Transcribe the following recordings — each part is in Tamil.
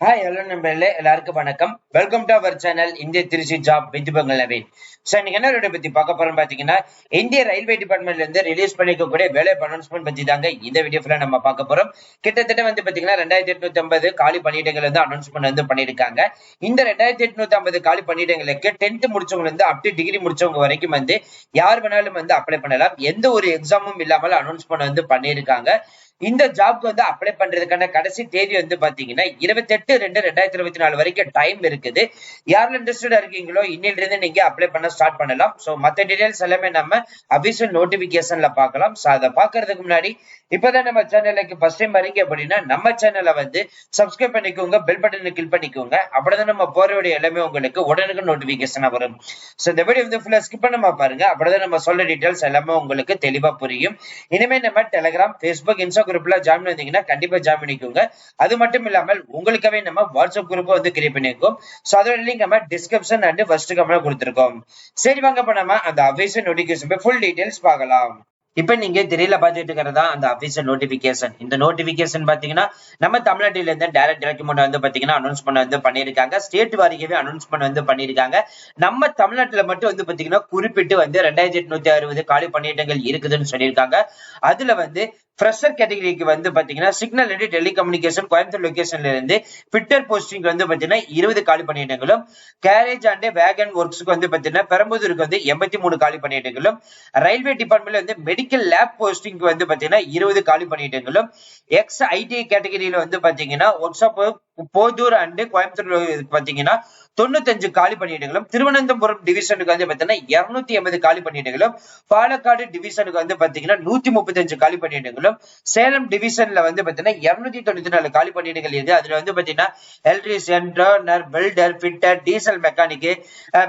ஹாய் ஹலோ நண்பர்களே. எல்லாருக்கும் வணக்கம். வெல்கம் டு அவர் சேனல் இந்திய Tiruchi job with Pangal Naveen. So இன்னைக்கு என்ன வீடியோ பத்தி பார்க்க போறோம் பாத்தீங்கன்னா இந்திய ரயில்வே டிபார்ட்மெண்ட்ல இருந்து ரிலீஸ் பண்ணிக்கக்கூடிய வேலை அனௌன்ஸ்மெண்ட் பத்தி தாங்க இந்த வீடியோ ஃபுல்லா நம்ம பார்க்க போறோம். கிட்டத்தட்ட வந்து பாத்தீங்கன்னா ரெண்டாயிரத்தி எட்நூத்தி ஐம்பது காலி பணியிடங்கள் வந்து அனௌன்ஸ்மெண்ட் வந்து பண்ணிருக்காங்க இந்த ரெண்டாயிரத்தி எட்நூத்தி ஐம்பது காலி பணியிடங்களுக்கு டென்த் முடிச்சவங்க இருந்து அப் டு டிகிரி முடிச்சவங்க வரைக்கும் வந்து யார் வேணாலும் வந்து அப்ளை பண்ணலாம். எந்த ஒரு எக்ஸாமும் இல்லாமல் அனௌன்ஸ்மெண்ட் வந்து பண்ணியிருக்காங்க. இந்த ஜாப்க்கு வந்து அப்ளை பண்றதுக்கான கடைசி தேதி வந்து பாத்தீங்கன்னா இருபத்தி எட்டு ரெண்டு ரெண்டாயிரத்தி இருபத்தி நாலு வரைக்கும் டைம் இருக்குது. யாரெல்லாம் இன்ட்ரெஸ்டடா இருக்கீங்களோ இன்னிலிருந்து நீங்க அப்ளை பண்ண ஸ்டார்ட் பண்ணலாம். சோ மத்த டீடைல்ஸ் எல்லாமே நம்ம அபிஷியல் நோட்டிபிகேஷன்ல பார்க்கலாம். சோ அதை பாக்குறதுக்கு முன்னாடி இப்பதான் நம்ம சேனலுக்கு ஃபர்ஸ்ட் டைம் வரீங்க அப்படின்னா நம்ம சேனலை வந்து சப்ஸ்கிரைப் பண்ணிக்கோங்க பெல் பட்டனை கிளிக் பண்ணிக்கோங்க. அப்படிதான் நம்ம போறவுடைய எல்லாமே உங்களுக்கு உடனுக்கு நோட்டிபிகேஷனா வரும். சோ இந்த வீடியோ வந்து ஃபுல்லா ஸ்கிப் பண்ணாம பாருங்க. அப்படிதான் நம்ம சொல்ற டீடைல்ஸ் எல்லாமே உங்களுக்கு தெளிவா புரியும். இனிமே நம்ம டெலிகிராம் ஃபேஸ்புக் இன்ஸ்டாகிராம் குரூப்ல ஜாயின் வந்தீங்கன்னா கண்டிப்பா ஜாயின் பண்ணிக்கோங்க. அது மட்டும் இல்லாமல் உங்களுக்காகவே நம்ம வாட்ஸ்அப் குரூப் வந்து கிரியேட் பண்ணிருக்கோம் சோ அதோட லிங்க் நம்ம டிஸ்கிரிப்ஷன் அண்ட் ஃபர்ஸ்ட் கமெண்ட் கொடுத்துருக்கோம். சரி வாங்க நம்ம அந்த அபிஷியல் நோட்டிபிகேஷன் ஃபுல் டீடைல்ஸ் பார்க்கலாம். இப்ப நீங்க திரையில பாத்துட்டு இருக்கிறதா அந்த அபிஷியல் நோட்டிபிகேஷன் இந்த நோட்டிபிகேஷன் பாத்தீங்கன்னா நம்ம தமிழ்நாட்டில இருந்து டைரக்ட் டாக்குமெண்ட் வந்து பாத்தீங்கன்னா அனௌன்ஸ்மெண்ட் வந்து பண்ணிருக்காங்க ஸ்டேட் வாரியாவே அனௌன்ஸ்மெண்ட் வந்து பண்ணிருக்காங்க நம்ம தமிழ்நாட்டுல மட்டும் வந்து பாத்தீங்கன்னா குறிப்பிட்டு வந்து ரெண்டாயிரத்தி எட்நூத்தி அறுபது காலி பணியிடங்கள் இருக்குதுன்னு சொல்லியிருக்காங்க. அதுல வந்து ஃப்ரெஷர் கேட்டகரிக்கு வந்து பாத்தீங்கன்னா சிக்னல் அண்ட் டெலிகம்யூனிகேஷன் கோயம்புத்தூர் லொகேஷன்ல இருந்து ஃபிட்டர் போஸ்டிங் வந்து பாத்தீங்கன்னா இருபது காலி பணியிடங்களும் கேரேஜ் அண்ட் வேகன் ஒர்க்ஸ்க்கு வந்து பாத்தீங்கன்னா பெரம்பலூருக்கு வந்து எண்பத்தி மூணு காலி பணியிடங்களும் ரயில்வே டிபார்ட்மெண்ட்ல வந்து மெடிக்கல் லேப் போஸ்டிங் வந்து பாத்தீங்கன்னா இருபது காலி பணியிடங்களும் எக்ஸ் ஐடி கேட்டகரியில வந்து பாத்தீங்கன்னா work shop Podhur and Coimbatore பாத்தீங்கன்னா தொண்ணூத்தஞ்சு காலி பணியிடங்களும் திருவனந்தபுரம் டிவிஷனுக்கு வந்து பாத்தீங்கன்னா இருநூத்தி எண்பது காலி பணியிடங்களும் பாலக்காடு டிவிஷனுக்கு வந்து பாத்தீங்கன்னா நூத்தி முப்பத்தஞ்சு காலி பணியிடங்களும் சேலம் டிவிஷன்ல வந்து பாத்தீங்கன்னா இருநூத்தி தொண்ணூத்தி நாலு காலி பணியிடங்கள் இருக்கு. அதுல வந்து பாத்தீங்கன்னா electrician turner welder fitter diesel mechanic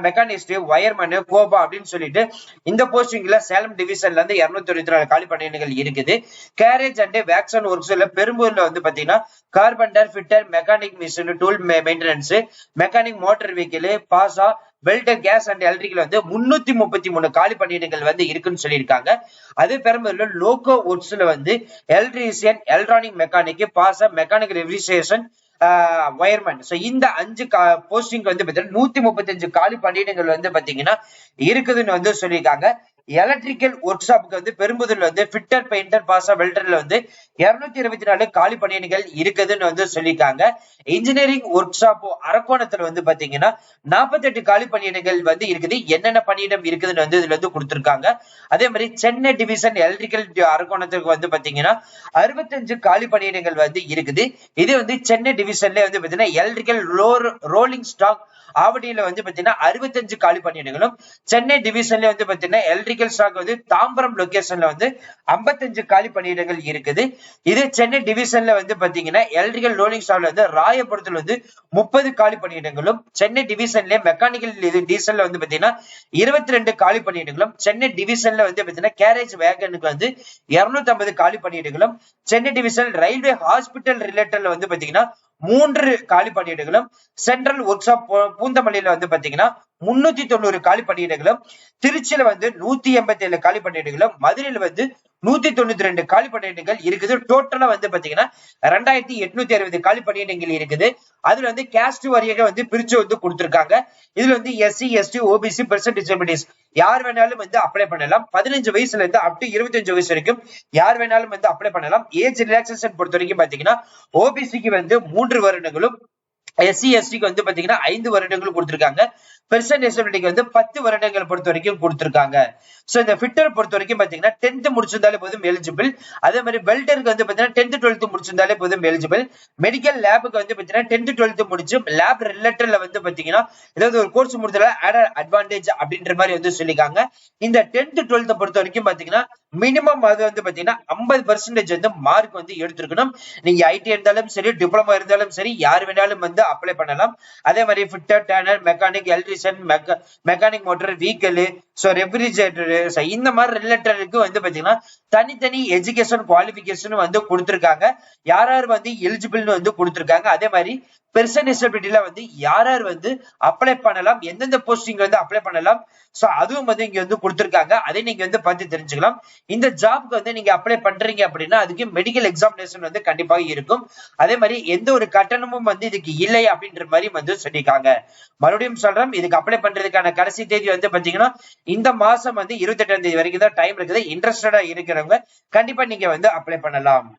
machinist wireman COPA அப்படின்னு சொல்லிட்டு இந்த போஸ்டிங்ல சேலம் டிவிஷன்ல இருந்து இருநூத்தி தொண்ணூத்தி நாலு காலி பணியிடங்கள் இருக்குது. கேரேஜ் அண்ட் வேக்சன் ஒர்க்ஸ்ல பெரும்பூர்ல வந்து பாத்தீங்கன்னா carpenter fitter mechanic machine tool maintenance mechanic motor vehicle Bhasa welder gas and electrical வந்து முன்னூத்தி முப்பத்தி மூணு காலி பணியிடங்கள் வந்து இருக்குன்னு சொல்லியிருக்காங்க. அதே பெரும்பூர்ல லோகோ ஒர்க்ஸ்ல வந்து எலக்ட்ரீசியன் எலக்ட்ரானிக் மெக்கானிக் பாசா மெக்கானிக் ரெவிசேஷன் வயர்மேன் ஸோ இந்த அஞ்சு போஸ்டிங் வந்து பார்த்தீங்கன்னா நூத்தி முப்பத்தஞ்சு காலி பணியிடங்கள் வந்து பாத்தீங்கன்னா இருக்குதுன்னு வந்து சொல்லியிருக்காங்க. எலக்ட்ரிக்கல் ஒர்க் ஷாப்புக்கு வந்து பெரும்புதூர்ல வந்து ஃபிட்டர் பெயிண்டர் பாசா வெல்டர்ல வந்து இருநூத்தி இருபத்தி நாலு காலி பணியிடங்கள் இருக்குதுன்னு வந்து சொல்லியிருக்காங்க. இன்ஜினியரிங் ஒர்க் ஷாப் அரக்கோணத்துல வந்து பாத்தீங்கன்னா நாற்பத்தி எட்டு காலி பணியிடங்கள் வந்து இருக்குது. என்னென்ன பணியிடம் இருக்குதுன்னு வந்து இதுல வந்து கொடுத்துருக்காங்க. அதே மாதிரி சென்னை டிவிஷன் எலக்ட்ரிக்கல் அரக்கோணத்துக்கு வந்து பாத்தீங்கன்னா அறுபத்தஞ்சு காலி பணியிடங்கள் வந்து இருக்குது. இது வந்து சென்னை டிவிஷன்ல வந்து பாத்தீங்கன்னா எலக்ட்ரிக்கல் ரோலிங் ஸ்டாக் ஆவடியில வந்து பாத்தீங்கன்னா அறுபத்தஞ்சு காலி பணியிடங்களும் சென்னை டிவிஷன்ல வந்து பாத்தீங்கன்னா எலக்ட்ரிக்கல் ஸ்டாக் வந்து தாம்பரம் லொகேஷன்ல வந்து ஐம்பத்தஞ்சு காலி பணியிடங்கள் இருக்குது. இது சென்னை டிவிஷன்ல வந்து பாத்தீங்கன்னா எலக்ட்ரிக்கல் ரோலிங் ஸ்டாக்ல வந்து ராயபுரத்துல வந்து முப்பது காலி பணியிடங்களும் சென்னை டிவிஷன்ல மெக்கானிக்கல் இது டீசல்ல வந்து பாத்தீங்கன்னா இருபத்தி ரெண்டு காலி பணியிடங்களும் சென்னை டிவிஷன்ல வந்து பாத்தீங்கன்னா கேரேஜ் வேகனுக்கு வந்து இருநூத்தி ஐம்பது காலி பணியிடங்களும் சென்னை டிவிஷன் ரயில்வே ஹாஸ்பிட்டல் ரிலேட்டட்ல வந்து பாத்தீங்கன்னா மூன்று காலி பணியிடங்களும் சென்ட்ரல் ஒர்க் ஷாப் பூந்தமல்லியில வந்து பாத்தீங்கன்னா முன்னூத்தி தொண்ணூறு காலி பணியிடங்களும் திருச்சியில வந்து நூத்தி எண்பத்தி ஏழு காலி பணியிடங்களும் மதுரையில வந்து நூத்தி தொண்ணூத்தி ரெண்டு காலி பணியிடங்கள் இருக்குது. டோட்டலா வந்து பாத்தீங்கன்னா ரெண்டாயிரத்தி எட்நூத்தி அறுபது காலி பணியிடங்கள் இருக்குது. அதுல வந்து கேஸ்ட் வாரியாக வந்து பிரிச்சு வந்து கொடுத்திருக்காங்க. இதுல வந்து SC ST OBC person disabilities யார் வேணாலும் வந்து அப்ளை பண்ணலாம். பதினஞ்சு வயசுல இருந்து அப் டு இருபத்தஞ்சு வயசு வரைக்கும் யார் வேணாலும் வந்து அப்ளை பண்ணலாம். ஏஜ் ரிலாக்சேஷன் பொறுத்த வரைக்கும் பாத்தீங்கன்னா ஓபிசிக்கு வந்து மூன்று வருடங்களும் எஸ்சி எஸ்டிக்கு வந்து பாத்தீங்கன்னா ஐந்து வருடங்கள் கொடுத்திருக்காங்க. பெர்சன்ட் டிசபிலிட்டிக்கு வந்து பத்து வருடங்கள் பொறுத்த வரைக்கும் கொடுத்துருக்காங்க. ஸோ இந்த ஃபிட்டர் பொறுத்த வரைக்கும் பாத்தீங்கன்னா டென்த் முடிச்சிருந்தாலே போதும் எலிஜிபிள் அதே மாதிரி வெல்டருக்கு வந்து பாத்தீங்கன்னா டென்த் டுவெல்த் முடிச்சிருந்தாலே போதும் எலிஜிபிள் மெடிக்கல் லேபுக்கு வந்து பாத்தீங்கன்னா டென்த் டுவெல்த் முடிச்சு லேப் ரிலேட்டட்ல வந்து பாத்தீங்கன்னா ஏதாவது ஒரு கோர்ஸ் முடிச்சால ஆட் அட்வான்டேஜ் அப்படின்ற மாதிரி வந்து சொல்லிக்காங்க இந்த டென்த் டுவெல்த் பொறுத்த வரைக்கும் பாத்தீங்கன்னா மினிமம் அது வந்து பாத்தீங்கன்னா ஐம்பது பர்சன்டேஜ் வந்து மார்க் வந்து எடுத்திருக்கணும். நீங்க ஐடி இருந்தாலும் சரி டிப்ளமா இருந்தாலும் சரி யார் வேணாலும் வந்து அப்ளை பண்ணலாம். அதே மாதிரி fitter turner mechanic Mecca mechanic motor vehicle so refrigerator இந்த மாதிரி ரிலேட்டடுக்கு வந்து பாத்தீங்கன்னா தனித்தனி எஜுகேஷன் குவாலிபிகேஷன் வந்து கொடுத்துருக்காங்க. யார் யார் வந்து எலிஜிபிள்னு வந்து கொடுத்துருக்காங்க. அதே மாதிரி பெர்சன் டிசபிலிட்டில வந்து யார் யார் வந்து அப்ளை பண்ணலாம் எந்தெந்த போஸ்டிங் வந்து அப்ளை பண்ணலாம் சோ அதுவும் வந்து இங்க வந்து கொடுத்துருக்காங்க. அதை நீங்க வந்து பார்த்து தெரிஞ்சுக்கலாம். இந்த ஜாப்க்கு வந்து நீங்க அப்ளை பண்றீங்க அப்படின்னா அதுக்கு மெடிக்கல் எக்ஸாமினேஷன் வந்து கண்டிப்பாக இருக்கும். அதே மாதிரி எந்த ஒரு கட்டணமும் வந்து இதுக்கு இல்லை அப்படின்ற மாதிரி வந்து சொல்லியிருக்காங்க. மறுபடியும் சொல்றேன் இதுக்கு அப்ளை பண்றதுக்கான கடைசி தேதி வந்து பாத்தீங்கன்னா இந்த மாசம் வந்து இருபத்தி எட்டாம் தேதி வரைக்கும் தான் டைம் இருக்குது. இன்ட்ரெஸ்டடா இருக்கிறவங்க கண்டிப்பா நீங்க வந்து அப்ளை பண்ணலாம்.